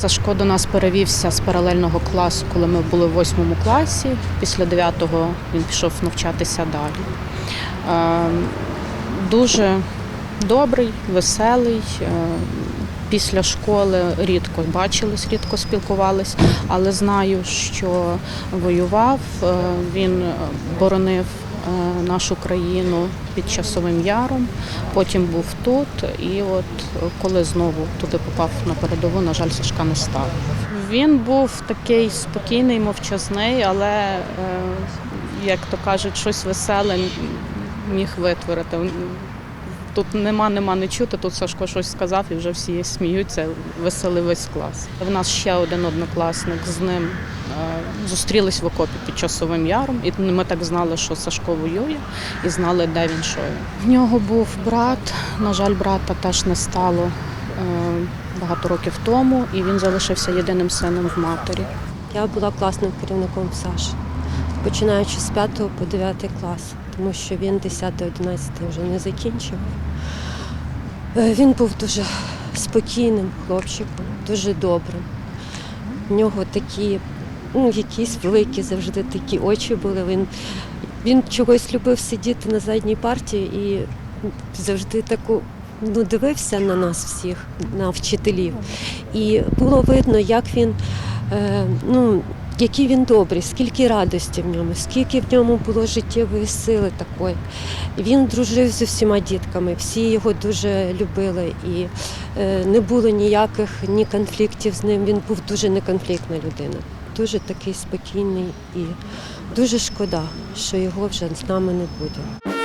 Сашко до нас перевівся з паралельного класу, коли ми були в восьмому класі. Після дев'ятого він пішов навчатися далі. Е, Дуже добрий, веселий. е, Після школи рідко бачились, рідко спілкувались, але знаю, що воював. е, Він боронив нашу країну під часовим яром. Потім був тут, і от е, коли знову туди попав на передову, на жаль, Сашка не став. Він був такий спокійний, мовчазний, але, е, як то кажуть, щось веселе міг витворити. Тут нема, нема не чути. Тут Сашко щось сказав і вже всі сміються, веселий весь клас. В нас ще один однокласник з ним е, зустрілись в окопі під часовим яром, і ми так знали, що Сашко воює, і знали, де він що. В нього був брат. На жаль, брата теж не стало е, багато років тому, і він залишився єдиним сином в матері. Я була класним керівником Саші, починаючи з 5 по 9 клас, тому що він 10-11 вже не закінчив. Е, Він був дуже спокійним хлопчиком, дуже добрим. У нього такі, ну, якісь великі завжди такі очі були. Він, він чогось любив сидіти на задній парті і завжди таку ну, дивився на нас всіх, на вчителів. І було видно, як він е, ну, який він добрий, скільки радості в ньому, скільки в ньому було життєвої сили такої. Він дружив з усіма дітками, всі його дуже любили і е, не було ніяких ні конфліктів з ним. Він був дуже неконфліктна людина, дуже такий спокійний і дуже шкода, що його вже з нами не буде.